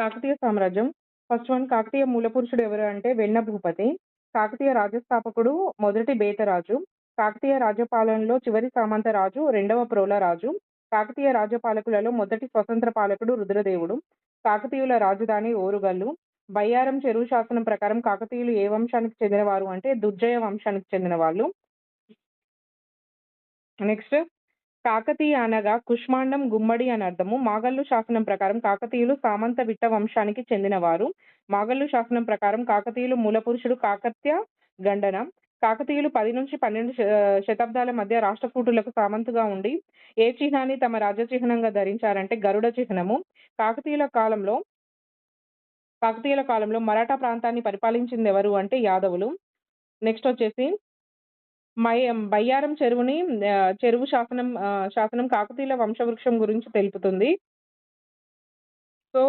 కాకతీయ సామ్రాజ్యం. First one Kakatiya మూలపురుషుడు ఎవరు అంటే వెన్న భూపతి. కాకతీయ రాజస్థాపకుడు మొదటి బేతరాజు. కాకతీయ రాజ్యపాలనలో చివరి సామంత రాజు రెండవ ప్రోల రాజు. కాకతీయ రాజ్యపాలకులలో మొదటి స్వతంత్ర పాలకుడు రుద్రదేవుడు. కాకతీయుల రాజధాని ఓరుగల్లు. బయ్యారం చెరువు శాసనం ప్రకారం కాకతీయులు ఏ వంశానికి చెందినవారు అంటే దుర్జయ వంశానికి చెందిన వాళ్ళు నెక్స్ట్ కాకతీయ అనగా కుష్మాండం గుమ్మడి అని అర్థము. మాగల్లు శాసనం ప్రకారం కాకతీయులు సామంత విట్ట వంశానికి చెందినవారు. మాగల్లు శాసనం ప్రకారం కాకతీయులు మూలపురుషుడు కాకత్య గండన. కాకతీయులు పది నుంచి పన్నెండు శతాబ్దాల మధ్య రాష్ట్రకూటులకు సామంతుగా ఉండి ఏ చిహ్నాన్ని తమ రాజ్య చిహ్నంగా ధరించారంటే గరుడ చిహ్నము. కాకతీయుల కాలంలో కాకతీయుల కాలంలో మరాఠా ప్రాంతాన్ని పరిపాలించింది ఎవరు అంటే యాదవులు. నెక్స్ట్ వచ్చేసి మై బయ్యారం చెరువుని చెరువు శాసనం శాసనం కాకతీయుల వంశవృక్షం గురించి తెలుపుతుంది. సో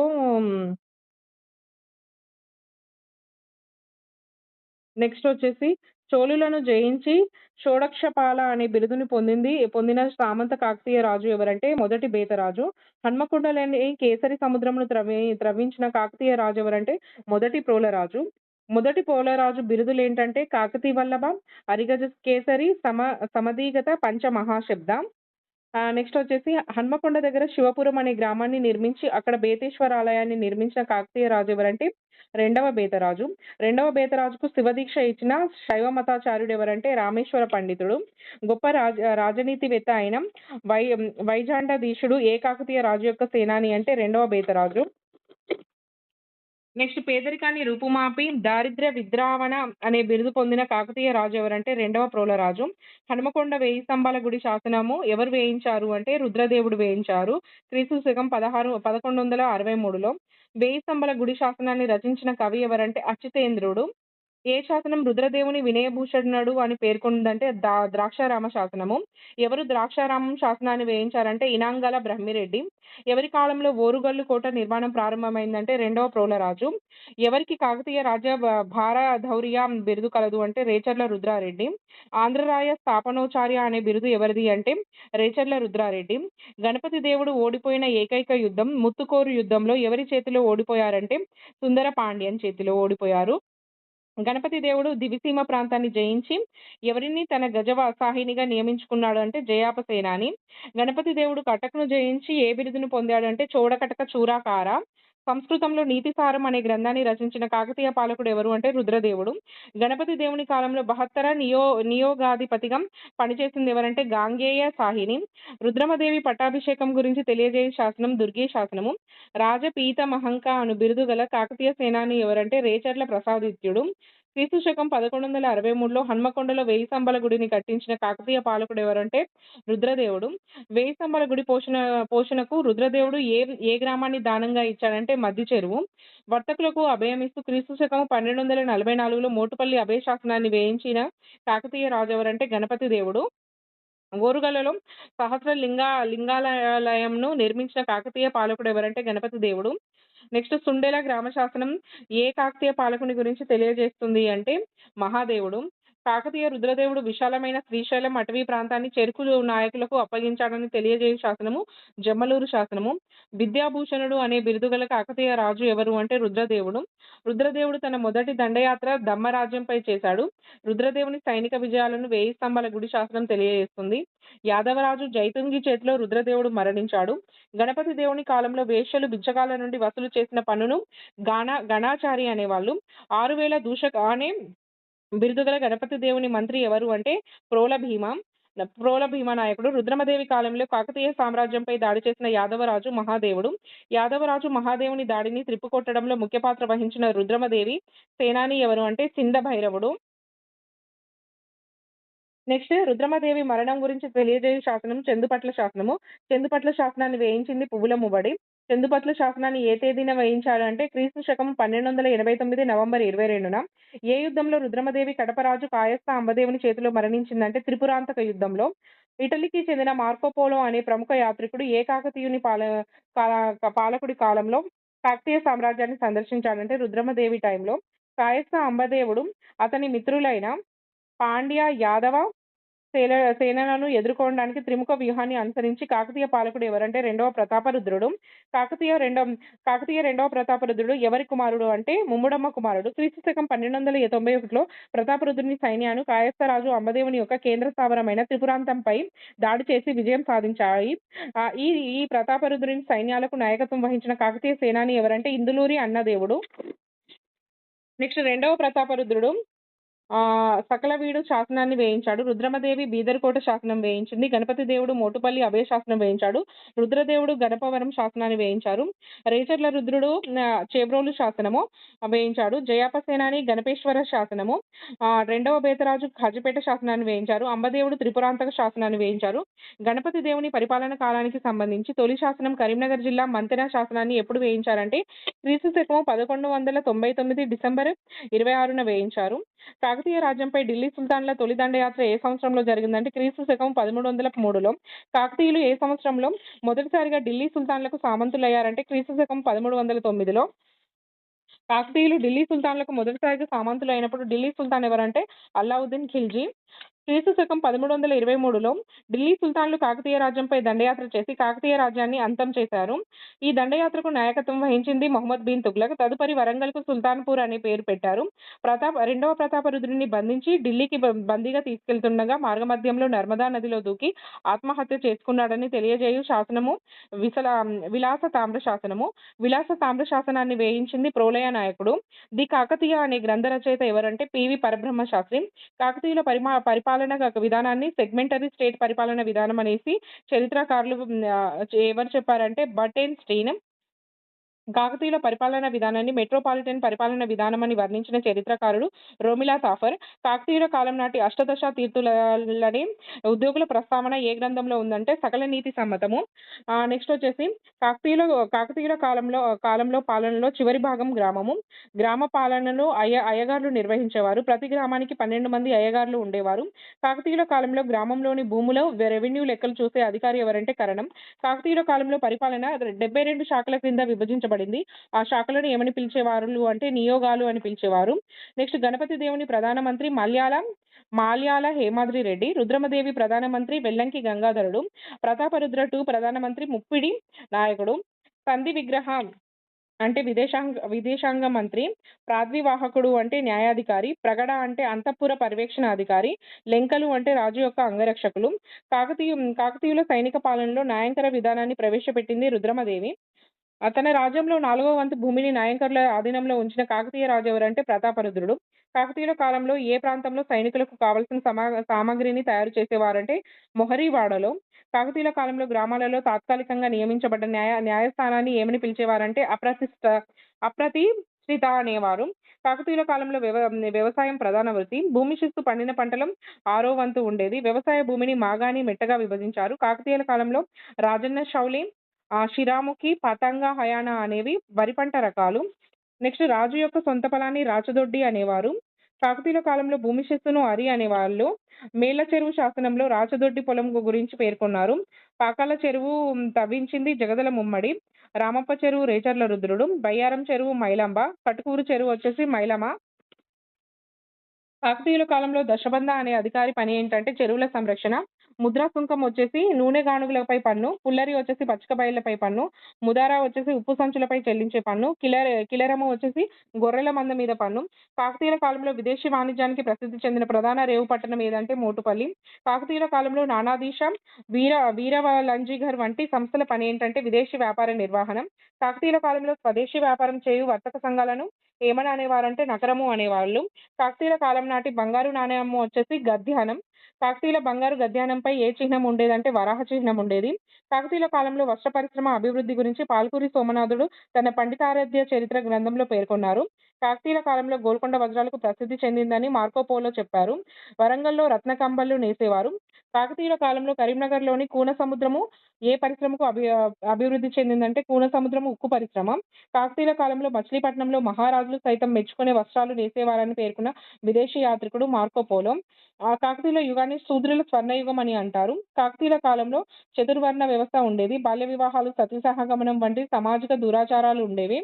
నెక్స్ట్ వచ్చేసి చోళులను జయించి షోడక్షపాల అనే బిరుదుని పొందింది పొందిన సామంత కాకతీయ రాజు ఎవరంటే మొదటి బేతరాజు. హన్మకొండలోని కేసరి సముద్రమును త్రవి త్రవించిన కాకతీయ రాజు ఎవరంటే మొదటి ప్రోలరాజు. మొదటి పోలరాజు బిరుదులు ఏంటంటే కాకతీ వల్లభ అరిగజ కేసరి సమ సమదీగత పంచమహాశబ్ద. నెక్స్ట్ వచ్చేసి హన్మకొండ దగ్గర శివపురం అనే గ్రామాన్ని నిర్మించి అక్కడ బేతేశ్వర ఆలయాన్ని నిర్మించిన కాకతీయ రాజు ఎవరంటే రెండవ బేతరాజు. రెండవ బేతరాజుకు శివదీక్ష ఇచ్చిన శైవ మతాచార్యుడు ఎవరంటే రామేశ్వర పండితుడు. గొప్ప రాజ రాజనీతివేత్త అయిన వై వైజాండధీషుడు ఏ కాకతీయ రాజు యొక్క సేనాని అంటే రెండవ బేతరాజు. నెక్స్ట్ పేదరికాన్ని రూపుమాపి దారిద్ర్య విద్రావణ అనే బిరుదు పొందిన కాకతీయ రాజు ఎవరంటే రెండవ ప్రోలరాజు హనుమకొండ వేయి స్తంభాల గుడి శాసనము ఎవరు వేయించారు అంటే రుద్రదేవుడు వేయించారు. క్రీస్తు శకం పదహారు పదకొండు వందల అరవై మూడులో. వేయి స్తంభాల గుడి శాసనాన్ని రచించిన కవి ఎవరంటే అచ్యుతేంద్రుడు. ఏ శాసనం రుద్రదేవుని వినయభూషణుడు అని పేర్కొందంటే దా ద్రాక్షారామ శాసనము. ఎవరు ద్రాక్షారామం శాసనాన్ని వేయించారంటే ఇనాంగల బ్రహ్మిరెడ్డి. ఎవరి కాలంలో ఓరుగల్లు కోట నిర్మాణం ప్రారంభమైందంటే రెండవ ప్రోలరాజు. ఎవరికి కాకతీయ రాజ్య భార ధౌర్య బిరుదు కలదు అంటే రేచర్ల రుద్రారెడ్డి. ఆంధ్రరాయ స్థాపనోచార్య అనే బిరుదు ఎవరిది అంటే రేచర్ల రుద్రారెడ్డి. గణపతి దేవుడు ఓడిపోయిన ఏకైక యుద్ధం ముత్తుకోరు యుద్ధంలో ఎవరి చేతిలో ఓడిపోయారంటే సుందర పాండ్యన్ చేతిలో ఓడిపోయారు. గణపతి దేవుడు దివిసీమ ప్రాంతాన్ని జయించి ఎవరిని తన గజవాసాహినిగా నియమించుకున్నాడు అంటే జయాపసేనాని. గణపతి దేవుడు కటక్ను జయించి ఏ బిరుదును పొందాడు అంటే చోడకటక చూరాకార. సంస్కృతంలో నీతిసారం అనే గ్రంథాన్ని రచించిన కాకతీయ పాలకుడు ఎవరు అంటే రుద్రదేవుడు. గణపతి దేవుని కాలంలో బహత్తర నియో నియోగాధిపతిగా పనిచేసింది ఎవరంటే గాంగేయ సాహిని. రుద్రమదేవి పట్టాభిషేకం గురించి తెలియజేయ శాసనం దుర్గే శాసనము. రాజపీత మహంక అను బిరుదు గల కాకతీయ సేనాని ఎవరంటే రేచర్ల ప్రసాదిత్యుడు. క్రీస్తు శకం పదకొండు వందల అరవై మూడులో హన్మకొండలో వేయి స్తంభాల గుడిని కట్టించిన కాకతీయ పాలకుడు ఎవరంటే రుద్రదేవుడు. వేయి స్తంభాల గుడి పోషణ పోషణకు రుద్రదేవుడు ఏ ఏ గ్రామాన్ని దానంగా ఇచ్చాడంటే మధ్య చెరువు. వర్తకులకు అభయమిస్తూ క్రీస్తు శకం పన్నెండు వందల నలభై నాలుగులో మోటుపల్లి అభయ శాసనాన్ని వేయించిన కాకతీయ రాజు ఎవరంటే గణపతి దేవుడు. ఓరుగలలో సహస్ర లింగా లింగాలయంను నిర్మించిన కాకతీయ పాలకుడు ఎవరంటే గణపతి దేవుడు. నెక్స్ట్ సుండెల గ్రామ శాసనం ఏ కాకతీయ పాలకుని గురించి తెలియజేస్తుంది అంటే మహాదేవుడు. కాకతీయ రుద్రదేవుడు విశాలమైన శ్రీశైలం అటవీ ప్రాంతాన్ని చెరుకులు నాయకులకు అప్పగించాడని తెలియజేయు శాసనము జమ్మలూరు శాసనము. విద్యాభూషణుడు అనే బిరుదుగల కాకతీయ రాజు ఎవరు అంటే రుద్రదేవుడు. రుద్రదేవుడు తన మొదటి దండయాత్ర దమ్మరాజ్యంపై చేశాడు. రుద్రదేవుని సైనిక విజయాలను వేయి స్తంభాల గుడి శాసనం తెలియజేస్తుంది. యాదవరాజు జైతుంగి చేతిలో రుద్రదేవుడు మరణించాడు. గణపతి దేవుని కాలంలో వేష్యలు బిచ్చకాల నుండి వసూలు చేసిన పన్నును గానా గణాచారి అనేవాళ్ళు. ఆరు వేల దూషక అనే బిరుదుగల గణపతి దేవుని మంత్రి ఎవరు అంటే ప్రోల భీమ. ప్రోల భీమ నాయకుడు రుద్రమదేవి కాలంలో కాకతీయ సామ్రాజ్యంపై దాడి చేసిన యాదవరాజు మహాదేవుడు. యాదవరాజు మహాదేవుని దాడిని త్రిప్పుకొట్టడంలో ముఖ్య పాత్ర వహించిన రుద్రమదేవి. సేనాని ఎవరు అంటే సింధ భైరవుడు. నెక్స్ట్ రుద్రమదేవి మరణం గురించి తెలియజేయు శాసనం చందుపట్ల శాసనము. చందుపట్ల శాసనాన్ని వేయించింది పువ్వుల ముబడి. చెందుపట్ల శాసనాన్ని ఏ తేదీన వేయించాడు అంటే క్రీస్తు శకం పన్నెండు వందల ఎనభై తొమ్మిది నవంబర్ ఇరవై రెండున. ఏ యుద్ధంలో రుద్రమదేవి కడపరాజు కాయస్థ అంబదేవుని చేతిలో మరణించిందంటే త్రిపురాంతక యుద్ధంలో. ఇటలీకి చెందిన మార్కోపోలో అనే ప్రముఖ యాత్రికుడు ఏ కాకతీయుని పాల పాలకుడి కాలంలో కాకతీయ సామ్రాజ్యాన్ని సందర్శించాడంటే రుద్రమదేవి టైంలో. కాయస్థ అంబదేవుడు అతని మిత్రులైన పాండ్య యాదవ సేన సేనలను ఎదుర్కోవడానికి త్రిముఖ వ్యూహాన్ని అనుసరించి కాకతీయ పాలకుడు ఎవరంటే రెండవ ప్రతాపరుద్రుడు. కాకతీయ రెండవ కాకతీయ రెండవ ప్రతాపరుద్రుడు ఎవరి కుమారుడు అంటే ముమ్ముడమ్మ కుమారుడు. క్రీస్తు శకం పన్నెండు వందల తొంభై ఒకటిలో ప్రతాపరుద్రుని సైన్యాను కాయస్థరాజు అంబదేవుని యొక్క కేంద్ర స్థావరమైన త్రిపురాంతంపై దాడి చేసి విజయం సాధించాయి. ఈ ఈ ప్రతాపరుద్రుని సైన్యాలకు నాయకత్వం వహించిన కాకతీయ సేనాని ఎవరంటే ఇందులూరి అన్నదేవుడు. నెక్స్ట్ రెండవ ప్రతాపరుద్రుడు ఆ సకలవీడు శాసనాన్ని వేయించాడు. రుద్రమదేవి బీదర్కోట శాసనం వేయించింది. గణపతి దేవుడు మోటుపల్లి అభయ శాసనం వేయించాడు. రుద్రదేవుడు గణపవరం శాసనాన్ని వేయించారు. రేచర్ల రుద్రుడు చేబ్రోలు శాసనము వేయించాడు. జయాపసేనాని గణపేశ్వర శాసనము రెండవ బేతరాజు ఖాజిపేట శాసనాన్ని వేయించారు. అంబదేవుడు త్రిపురాంతక శాసనాన్ని వేయించారు. గణపతి దేవుని పరిపాలన కాలానికి సంబంధించి తొలి శాసనం కరీంనగర్ జిల్లా మంతెన శాసనాన్ని ఎప్పుడు వేయించారంటే క్రీస్తు శకము పదకొండు వందల తొంభై తొమ్మిది డిసెంబర్ ఇరవై ఆరున వేయించారు. కాకతీయ రాజ్యంపై ఢిల్లీ సుల్తాన్ల తొలి దండయాత్ర ఏ సంవత్సరంలో జరిగిందంటే క్రీస్తు శకం పదమూడు వందల మూడులో. కాకతీయులు ఏ సంవత్సరంలో మొదటిసారిగా ఢిల్లీ సుల్తాన్లకు సామంతులయ్యారంటే క్రీస్తు శకం పదమూడు వందల తొమ్మిదిలో. కాకతీయులు ఢిల్లీ సుల్తాన్లకు మొదటిసారిగా సామంతులు అయినప్పుడు ఢిల్లీ సుల్తాన్ ఎవరంటే అల్లావుద్దీన్ ఖిల్జీ. క్రీస్తు శకం పదమూడు వందల ఇరవై మూడులో ఢిల్లీ సుల్తాన్లు కాకతీయ రాజ్యంపై దండయాత్ర చేసి కాకతీయ రాజ్యాన్ని అంతం చేశారు. ఈ దండయాత్రకు నాయకత్వం వహించింది మొహమ్మద్ బిన్ తుగ్లక్. తదుపరి వరంగల్కు సుల్తాన్పూర్ అనే పేరు పెట్టారు. ప్రతాప్ రెండవ ప్రతాపరుద్రుడిని బంధించి ఢిల్లీకి బందీగా తీసుకెళ్తుండగా మార్గమధ్యంలో నర్మదా నదిలో దూకి ఆత్మహత్య చేసుకున్నాడని తెలియజేయు శాసనము విసల విలాస తామ్ర శాసనము విలాస తామ్ర శాసనాన్ని వేయించింది ప్రోలయ నాయకుడు. ది కాకతీయ అనే గ్రంథ రచయిత ఎవరంటే పివి పరబ్రహ్మ శాస్త్రి కాకతీయుల పరిమా పరిపాలన విధానాన్ని సెగ్మెంటరీ స్టేట్ పరిపాలన విధానం అనేసి చరిత్రకారులు ఎవరు చెప్పారంటే బటేన్ స్టీన్ కాకతీయుల పరిపాలన విధానాన్ని మెట్రోపాలిటన్ పరిపాలన విధానం అని వర్ణించిన చరిత్రకారుడు రోమిలా సాఫర్ కాకతీయుల కాలం నాటి అష్టదశ తీర్థులని ఉద్యోగుల ప్రస్తావన ఏ గ్రంథంలో ఉందంటే సకల నీతి సమ్మతము. నెక్స్ట్ వచ్చేసి కాకతీయుల కాకతీయుల కాలంలో కాలంలో పాలనలో చివరి భాగం గ్రామము. గ్రామ పాలనను అయ్య అయ్యగారులు నిర్వహించేవారు. ప్రతి గ్రామానికి పన్నెండు మంది అయ్యగారులు ఉండేవారు. కాకతీయుల కాలంలో గ్రామంలోని భూములో రెవెన్యూ లెక్కలు చూసే అధికారి ఎవరంటే కరణం. కాకతీయుల కాలంలో పరిపాలన డెబ్బై రెండు శాఖల క్రింద విభజించబడింది. ఆ శాఖలను ఏమని పిలిచేవారు అంటే నియోగాలు అని పిలిచేవారు. నెక్స్ట్ గణపతి దేవుని ప్రధానమంత్రి మలయాళం మాల్యాల హేమాద్రి రెడ్డి రుద్రమదేవి ప్రధానమంత్రి వెల్లంకి గంగాధరుడు ప్రతాపరుద్ర టూ ప్రధానమంత్రి ముప్పిడి నాయకుడు సంధి విగ్రహం అంటే విదేశాంగ విదేశాంగ మంత్రి ప్రాద్వివాహకుడు అంటే న్యాయాధికారి ప్రగడ అంటే అంతఃపుర పర్యవేక్షణ అధికారి లెంకలు అంటే రాజు యొక్క అంగరక్షకులు కాకతీయ కాకతీయుల సైనిక పాలనలో న్యాయంకర విధానాన్ని ప్రవేశపెట్టింది రుద్రమదేవి. తన రాజ్యంలో నాలుగో వంతు భూమిని నాయంకర్ల ఆధీనంలో ఉంచిన కాకతీయ రాజు ఎవరంటే ప్రతాపరుద్రుడు. కాకతీయుల కాలంలో ఏ ప్రాంతంలో సైనికులకు కావలసిన సమా సామాగ్రిని తయారు చేసేవారంటే మొహరీవాడలో. కాకతీయుల కాలంలో గ్రామాలలో తాత్కాలికంగా నియమించబడ్డ న్యాయ న్యాయస్థానాన్ని ఏమని పిలిచేవారంటే అప్రతిష్ట అప్రతిష్ఠిత అనేవారు. కాకతీయుల కాలంలో వ్యవ వ్యవసాయం ప్రధాన వృత్తి. భూమి శిస్తు పండిన పంటలు ఆరో వంతు ఉండేది. వ్యవసాయ భూమిని మాగాని మెట్టగా విభజించారు. కాకతీయుల కాలంలో రాజన్న శౌలి ఆ శిరాముఖి పతంగ హయాన అనేవి వరి పంట రకాలు. నెక్స్ట్ రాజు యొక్క సొంత పొలాన్ని రాచదొడ్డి అనేవారు. కాకతీయుల కాలంలో భూమి శిస్సును అరి అనేవాళ్ళు. మేళ్ళ చెరువు శాసనంలో రాచదొడ్డి పొలం గురించి పేర్కొన్నారు. పాకాల చెరువు తవ్వించింది జగదల ముమ్మడి రామప్ప చెరువు రేచర్ల రుద్రుడు బయ్యారం చెరువు మైలంబ కటుకూరు చెరువు వచ్చేసి మైలమ్మ కాకతీయుల కాలంలో దశబంధ అనే అధికారి పని ఏంటంటే చెరువుల సంరక్షణ ముద్రా సుంకం వచ్చేసి నూనె గానుగులపై పన్ను పుల్లరి వచ్చేసి పచ్చిక బయళ్ళపై పన్ను ముదారా వచ్చేసి ఉప్పు సంచులపై చెల్లించే పన్ను కిలర కిలరము వచ్చేసి గొర్రెల మంద మీద పన్ను. కాకతీయుల కాలంలో విదేశీ వాణిజ్యానికి ప్రసిద్ధి చెందిన ప్రధాన రేవు పట్టణం ఏదంటే మోటుపల్లి. కాకతీయుల కాలంలో నానాదీశ వీర వీరవలంజిఘర్ వంటి సంస్థల పని ఏంటంటే విదేశీ వ్యాపార నిర్వహణ. కాకతీయుల కాలంలో స్వదేశీ వ్యాపారం చేయు వర్తక సంఘాలను ఏమని అనేవారంటే నగరము అనేవాళ్ళు. కాకతీయుల కాలం నాటి బంగారు నాణ్యము వచ్చేసి గద్యానం. కాకతీయుల బంగారు గద్యానంపై ఏ చిహ్నం ఉండేదంటే వరాహ చిహ్నం ఉండేది. కాకతీయుల కాలంలో వస్త్ర పరిశ్రమ అభివృద్ధి గురించి పాల్కూరి సోమనాథుడు తన పండితారాధ్య చరిత్ర గ్రంథంలో పేర్కొన్నారు. కాకతీయుల కాలంలో గోల్కొండ వజ్రాలకు ప్రసిద్ధి చెందిందని మార్కోపోలో చెప్పారు. వరంగల్లో రత్నకంబళ్ళు నేసేవారు. కాకతీయుల కాలంలో కరీంనగర్లోని కూన సముద్రము ఏ పరిశ్రమకు అభి అభివృద్ధి చెందిందంటే కూన సముద్రం ఉక్కు పరిశ్రమ. కాకతీయుల కాలంలో మచిలీపట్నంలో మహారాజులు సైతం మెచ్చుకునే వస్త్రాలు నేసేవారని పేర్కొన్న విదేశీ యాత్రికుడు మార్కోపోలో ఆ కాకతీయుల యుగాన్ని శూద్రుల స్వర్ణయుగం అని అంటారు. కాకతీయుల కాలంలో చతుర్వర్ణ వ్యవస్థ ఉండేది. బాల్య వివాహాలు సతీసహగమనం వంటి సామాజిక దురాచారాలు ఉండేవి.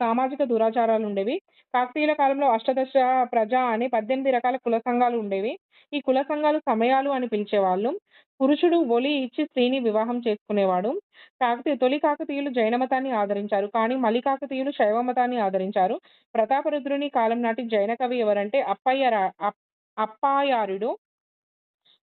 సామాజిక దురాచారాలు ఉండేవి. కాకతీయుల కాలంలో అష్టదశ ప్రజ అని పద్దెనిమిది రకాల కుల సంఘాలు ఉండేవి. ఈ కుల సంఘాలు సమయాలు అని పిలిచేవాళ్ళు. పురుషుడు ఒలి ఇచ్చి స్త్రీని వివాహం చేసుకునేవాడు. కాకతీయ తొలి కాకతీయులు జైన మతాన్ని ఆదరించారు. కానీ మలి కాకతీయులు శైవ మతాన్ని ఆదరించారు. ప్రతాపరుద్రుని కాలం నాటి జైన కవి ఎవరంటే అప్పయ్య రా- అప్- అప్పాయారుడు.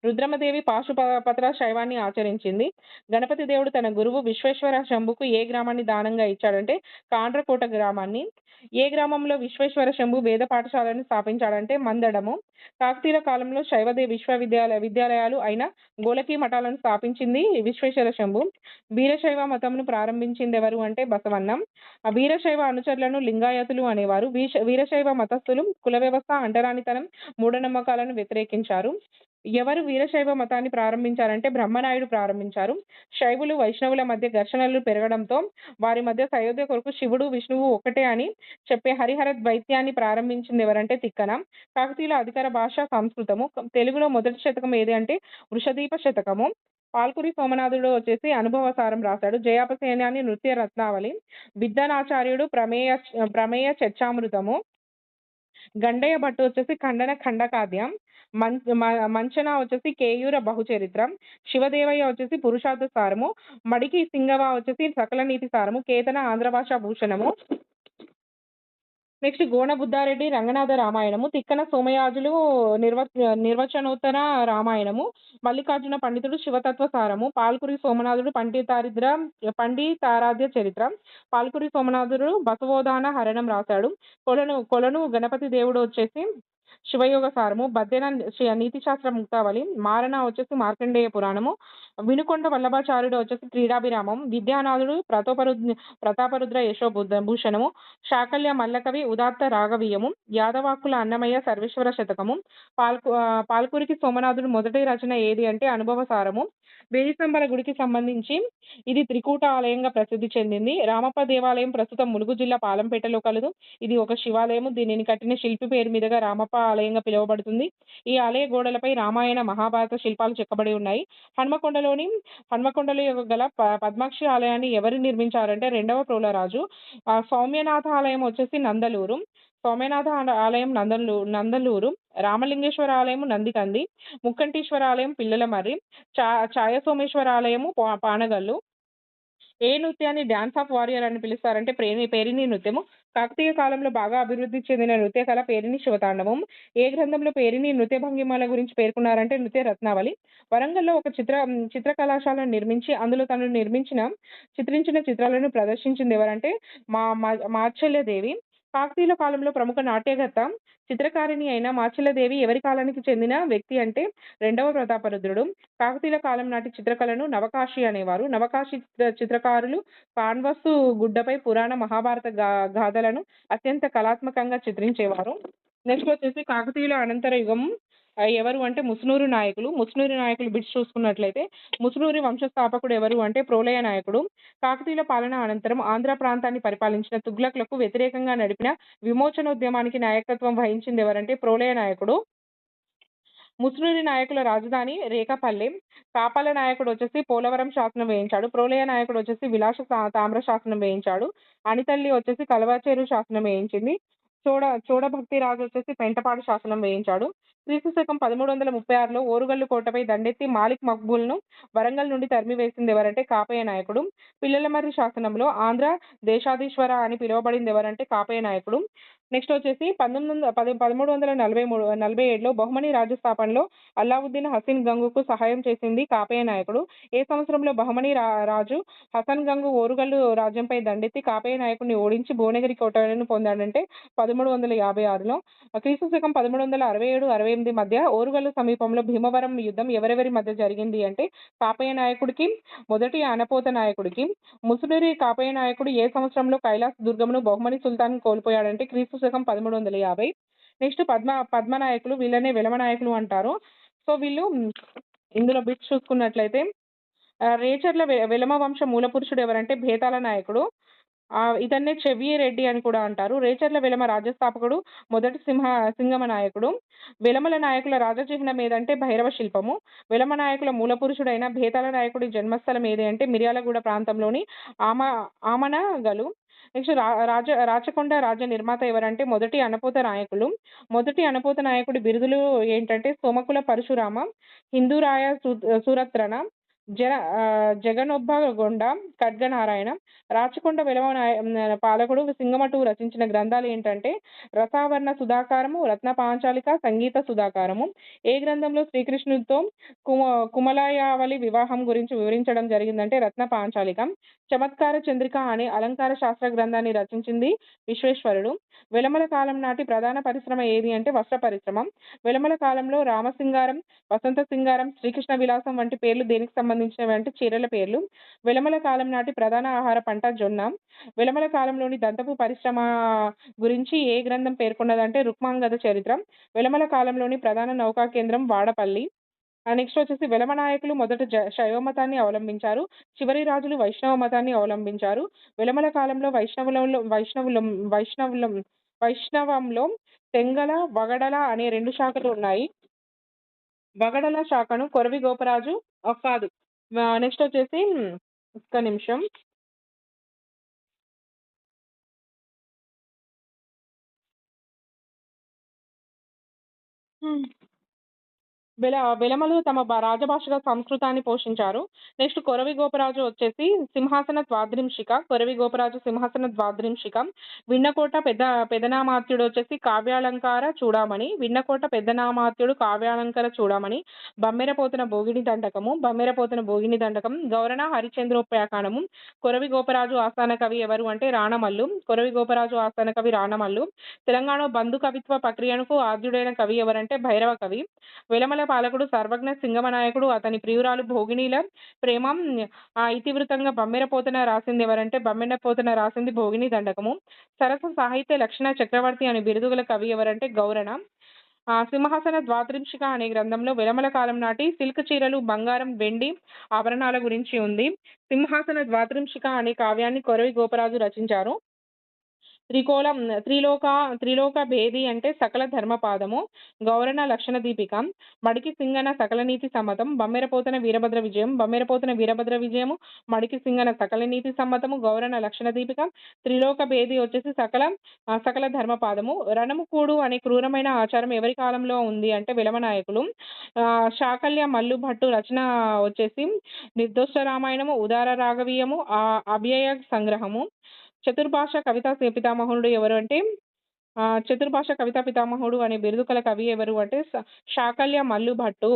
రుద్రమదేవి పాశుపత్ర శైవాన్ని ఆచరించింది. గణపతి దేవుడు తన గురువు విశ్వేశ్వర శంభుకు ఏ గ్రామాన్ని దానంగా ఇచ్చాడంటే కాండ్రకోట గ్రామాన్ని. ఏ గ్రామంలో విశ్వేశ్వర శంభు వేద పాఠశాలను స్థాపించాడంటే మందడము. కాకతీయ కాలంలో శైవదే విశ్వవిద్యాలయ విద్యాలయాలు అయిన గోలకి మఠాలను స్థాపించింది విశ్వేశ్వర శంభు. వీరశైవ మతంను ప్రారంభించింది ఎవరు అంటే బసవన్నం. ఆ వీరశైవ అనుచరులను లింగాయతులు అనేవారు. వీశ- వీరశైవ మతస్థులు కుల వ్యవస్థ అంటరానితనం మూఢనమ్మకాలను వ్యతిరేకించారు. ఎవరు వీరశైవ మతాన్ని ప్రారంభించారంటే బ్రహ్మనాయుడు ప్రారంభించారు. శైవులు వైష్ణవుల మధ్య ఘర్షణలు పెరగడంతో వారి మధ్య సయోధ్య కొరకు శివుడు విష్ణువు ఒకటే అని చెప్పే హరిహర ద్వైత్యాన్ని ప్రారంభించింది ఎవరంటే తిక్కన. కాకతీయుల అధికార భాష సంస్కృతము. తెలుగులో మొదటి శతకం ఏది అంటే వృషదీప శతకము. పాల్కురి సోమనాథుడు వచ్చేసి అనుభవసారం రాశాడు. జయాపసేనాని నృత్య రత్నావళి. విద్వనాచార్యుడు ప్రమేయ ప్రమేయ చర్చామృతము. గండయ్య భట్టు వచ్చేసి ఖండన ఖండకాద్యం మం మ- మంచన వచ్చేసి కేయూర బహుచరిత్రం శివదేవయ్య వచ్చేసి పురుషార్థ సారము మడికి సింగవ వచ్చేసి సకల నీతి సారము కేతన ఆంధ్ర భాషా భూషణము. నెక్స్ట్ గోణబుద్ధారెడ్డి రంగనాథ రామాయణము తిక్కన సోమయాజులు నిర్వ నిర్వచనోత్తర రామాయణము మల్లికార్జున పండితుడు శివతత్వ సారము పాల్కురి సోమనాథుడు పండితారిద్ర పండితారాధ్య చరిత్ర పాల్కురి సోమనాథుడు బసవోదాన హరణం రాశాడు కొలను కొలను గణపతి దేవుడు వచ్చేసి శివయోగ సారము బద్దెన నీతిశాస్త్ర నీతి శాస్త్ర ముక్తావళి మారణ వచ్చేసి మార్కండేయ పురాణము వినుకొండ వల్లభాచార్యుడు వచ్చేసి క్రీడాభిరామం విద్యానాథుడు ప్రతోపరు ప్రతాపరుద్ర యశో భూషణము శాకల్య మల్లకవి ఉదాత్త రాగవీయము యాదవాకుల అన్నమయ్య సర్వేశ్వర శతకము పాల్కు పాల్కూరికి పాల్కురికి సోమనాథుడు మొదటి రచన ఏది అంటే అనుభవ సారము వేయి స్తంభాల గుడికి సంబంధించి ఇది త్రికూట ఆలయంగా ప్రసిద్ధి చెందింది. రామప్ప దేవాలయం ప్రస్తుతం ములుగు జిల్లా పాలంపేటలో కలదు. ఇది ఒక శివాలయం దీనిని కట్టిన శిల్పి పేరు మీదుగా రామప్ప ఆలయంగా పిలువబడుతుంది. ఈ ఆలయ గోడలపై రామాయణ మహాభారత శిల్పాలు చెక్కబడి ఉన్నాయి. హన్మకొండలోని హన్మకొండలో గల ప- పద్మాక్షి ఆలయాన్ని ఎవరు నిర్మించారంటే రెండవ ప్రోలరాజు. సౌమ్యనాథ ఆలయం వచ్చేసి నందలూరు. సౌమ్యనాథ ఆలయం నందలు నందలూరు రామలింగేశ్వర ఆలయము నందికంది ముక్కంటీశ్వర ఆలయం పిల్లలమర్రి మర్రి ఛాయ సోమేశ్వర ఆలయము పా- పానగల్లు. ఏ నృత్యాన్ని డాన్స్ ఆఫ్ వారియర్ అని పిలుస్తారంటే ప్రేమి పేరిణి నృత్యము. కాకతీయ కాలంలో బాగా అభివృద్ధి చెందిన నృత్య కళ పేరిణి శివతాండవం ఏ గ్రంథంలో పేరిణి నృత్య భంగిమల గురించి పేర్కొన్నారంటే నృత్య రత్నావళి. వరంగల్లో ఒక చిత్ర చిత్ర కళాశాలను నిర్మించి అందులో తను నిర్మించిన చిత్రించిన చిత్రాలను ప్రదర్శించింది ఎవరంటే మా మా- మాచల్యదేవి. కాకతీయుల కాలంలో ప్రముఖ నాట్యగత చిత్రకారిణి అయిన మాచిలదేవి ఎవరి కాలానికి చెందిన వ్యక్తి అంటే రెండవ ప్రతాపరుద్రుడు. కాకతీయుల కాలం నాటి చిత్రకళను నవకాశి అనేవారు. నవకాశి చిత్ర- చిత్రకారులు కాన్వస్సు గుడ్డపై పురాణ మహాభారత గా- గాథలను అత్యంత కళాత్మకంగా చిత్రించేవారు. నెక్స్ట్ వచ్చేసి కాకతీయుల అనంతర యుగం ఎవరు అంటే ముసునూరు నాయకులు. ముసునూరు నాయకులు బిడ్స్ చూసుకున్నట్లయితే ముసునూరి వంశస్థాపకుడు ఎవరు అంటే ప్రోలయ నాయకుడు. కాకతీయుల పాలన అనంతరం ఆంధ్ర ప్రాంతాన్ని పరిపాలించిన తుగ్లక్లకు వ్యతిరేకంగా నడిపిన విమోచనోద్యమానికి నాయకత్వం వహించింది ఎవరంటే ప్రోలయ నాయకుడు. ముస్లిం నాయకుల రాజధాని రేకపల్లె కాపాల నాయకుడు వచ్చేసి పోలవరం శాసనం వేయించాడు. ప్రోలయ నాయకుడు వచ్చేసి విలాస తామ్ర శాసనం వేయించాడు. అనితల్లి వచ్చేసి కలవాచేరు శాసనం వేయించింది. చోడ చోడభక్తి రాజు వచ్చేసి పెంటపాడు శాసనం వేయించాడు. క్రీస్తు శకం పదమూడు వందల ముప్పై ఆరులో ఓరుగల్లు కోటపై దండెత్తి మాలిక్ మక్బూల్ను వరంగల్ నుండి తరిమి వేసింది ఎవరంటే కాపయ్య నాయకుడు. పిల్లలమర్రి శాసనంలో ఆంధ్ర దేశాధీశ్వర అని పిలువబడింది ఎవరంటే కాపయ్య నాయకుడు. నెక్స్ట్ వచ్చేసి పంతొమ్మిది వందల పది పదమూడు వందల నలభై మూడు నలభై ఏడులో బహుమని రాజ్య స్థాపనలో అల్లావుద్దీన్ హసీన్ గంగుకు సహాయం చేసింది కాపయ్య నాయకుడు. ఏ సంవత్సరంలో బహుమని రా రాజు హసన్ గంగు ఓరుగల్లు రాజ్యంపై దండెత్తి కాపయ్య నాయకుడిని ఓడించి భువనగిరి కోటను పొందాడంటే పదమూడు వందల యాభై ఆరులో. క్రీస్తు శకం పదమూడు వందల అరవై ఏడు అరవై ఎనిమిది మధ్య ఓరుగల్లు సమీపంలో భీమవరం యుద్ధం ఎవరెవరి మధ్య జరిగింది అంటే కాపయ్య నాయకుడికి మొదటి అనపోత నాయకుడికి ముసునూరి కాపయ్య నాయకుడు ఏ సంవత్సరంలో కైలాస్ దుర్గమును బహుమని సుల్తాన్ కోల్పోయాడంటే క్రీస్తు పుస్తకం పదమూడు వందల యాభై నెక్స్ట్ పద్మ పద్మనాయకులు వీళ్ళనే వెలమ నాయకులు అంటారు సో వీళ్ళు ఇందులో బిట్స్ చూసుకున్నట్లయితే రేచర్ల వెలమ వంశ మూల పురుషుడు ఎవరంటే భేతాల నాయకుడు ఇతన్నే చెవి రెడ్డి అని కూడా అంటారు. రేచర్ల వెలమ రాజస్థాపకుడు మొదటి సింహ సింగమ నాయకుడు. వెలమల నాయకుల రాజచిహ్నం ఏదంటే భైరవ శిల్పము. వెలమ నాయకుల మూలపురుషుడైన భేతాల నాయకుడి జన్మస్థలం ఏది అంటే మిర్యాలగూడ ప్రాంతంలోని ఆమ ఆమనగలు. నెక్స్ట్ రా రాజ రాచకొండ రాజ్య నిర్మాత ఎవరంటే మొదటి అనపోత నాయకులు. మొదటి అనపోత నాయకుడి బిరుదులు ఏంటంటే సోమకుల పరశురామ, హిందూరాయ సూ సూరత్రన జన జగనొబ్బగొండ, ఖడ్గనారాయణ. రాచకొండ వెలమ పాలకుడు సింగమటు రచించిన గ్రంథాలు ఏంటంటే రసావర్ణ సుధాకారము, రత్న పాంచాలిక, సంగీత సుధాకారము. ఏ గ్రంథంలో శ్రీకృష్ణుడితో కుమ కుమలయావళి వివాహం గురించి వివరించడం జరిగిందంటే రత్న పాంచాలిక. చమత్కార చంద్రిక అనే అలంకార శాస్త్ర గ్రంథాన్ని రచించింది విశ్వేశ్వరుడు. వెలమల కాలం నాటి ప్రధాన పరిశ్రమ ఏది అంటే వస్త్ర పరిశ్రమ. వెలమల కాలంలో రామసింగారం, వసంత సింగారం, శ్రీకృష్ణ విలాసం వంటి పేర్లు దేనికి సంబంధించి అంటే చీరల పేర్లు. వెలమల కాలం నాటి ప్రధాన ఆహార పంట జొన్న. వెలమల కాలంలోని దంతపు పరిశ్రమ గురించి ఏ గ్రంథం పేర్కొన్నదంటే రుక్మాంగద చరిత్ర. వెలమల కాలంలోని ప్రధాన నౌకా కేంద్రం వాడపల్లి. నెక్స్ట్ వచ్చేసి వెలమ నాయకులు మొదట జ శైవ మతాన్ని అవలంబించారు. చివరి రాజులు వైష్ణవ మతాన్ని అవలంబించారు. వెలమల కాలంలో వైష్ణవులంలో వైష్ణవులం వైష్ణవులం వైష్ణవంలో తెంగల, వగడల అనే రెండు శాఖలు ఉన్నాయి. వగడల శాఖను కొరవి గోపరాజు కాదు. నెక్స్ట్ వచ్చేసి ఒక్క నిమిషం. వెల వెలమలు తమ రాజభాషగా సంస్కృతాన్ని పోషించారు. నెక్స్ట్ కొరవి గోపరాజు వచ్చేసి సింహాసన ద్వాద్రింశిక. కొరవి గోపరాజు సింహాసన ద్వాద్రింశిక. విన్నకోట పెద్ద పెదనామాత్యుడు వచ్చేసి కావ్యాలంకార చూడామణి. విన్నకోట పెద్దనామాత్యుడు కావ్యాలంకార చూడామణి. బమ్మెరపోతున భోగిని దండకము. బమ్మెరపోతున భోగిని దండకం. గౌరణ హరిశ్చంద్రోపాఖ్యానము. కొరవి గోపరాజు ఆస్థాన కవి ఎవరు అంటే రాణమల్లు కొరవి గోపరాజు ఆస్థాన కవి రాణమల్లు తెలంగాణ బంధు కవిత్వ ప్రక్రియకు ఆద్యుడైన కవి ఎవరంటే భైరవ కవి. వెలమల పాలకుడు సర్వజ్ఞ సింగమ నాయకుడు. అతని ప్రియురాలు భోగినిల ప్రేమం ఆహ్, ఇతివృత్తంగా ఎవరంటే బమ్మెర పోతన రాసింది భోగిని దండకము. సరస సాహిత్య లక్షణ చక్రవర్తి అనే బిరుదుగల కవి ఎవరంటే గౌరణ సింహాసన ద్వాత్రింశిక అనే గ్రంథంలో వెలమల కాలం నాటి సిల్క్ చీరలు, బంగారం, వెండి ఆభరణాల గురించి ఉంది. సింహాసన ద్వాత్రింశిక అనే కావ్యాన్ని కొరవి గోపరాజు రచించారు. త్రికోలం త్రిలోక త్రిలోక భేది అంటే సకల ధర్మపాదము. గౌరణ లక్షణ దీపిక. మడికి సింగన సకల నీతి సమ్మతం. బమ్మెరపోతన వీరభద్ర విజయం. బమ్మెరపోతన వీరభద్ర విజయము. మడికి సింగన సకల నీతి సమ్మతము. గౌరణ లక్షణ దీపిక. త్రిలోక భేది వచ్చేసి సకల సకల ధర్మపాదము. రణముకూడు అనే క్రూరమైన ఆచారం ఎవరి కాలంలో ఉంది అంటే విలమనాయకులు శాకల్య మల్లు భట్టు రచన వచ్చేసి నిర్దోష రామాయణము, ఉదార రాఘవీయము, ఆహ్, అవ్యయ సంగ్రహము. చతుర్భాష కవితా పితామహుడు ఎవరు అంటే చతుర్భాష కవితా పితామహుడు అనే బిరుదు కల కవి ఎవరు అంటే శాకల్య మల్లు భట్టు.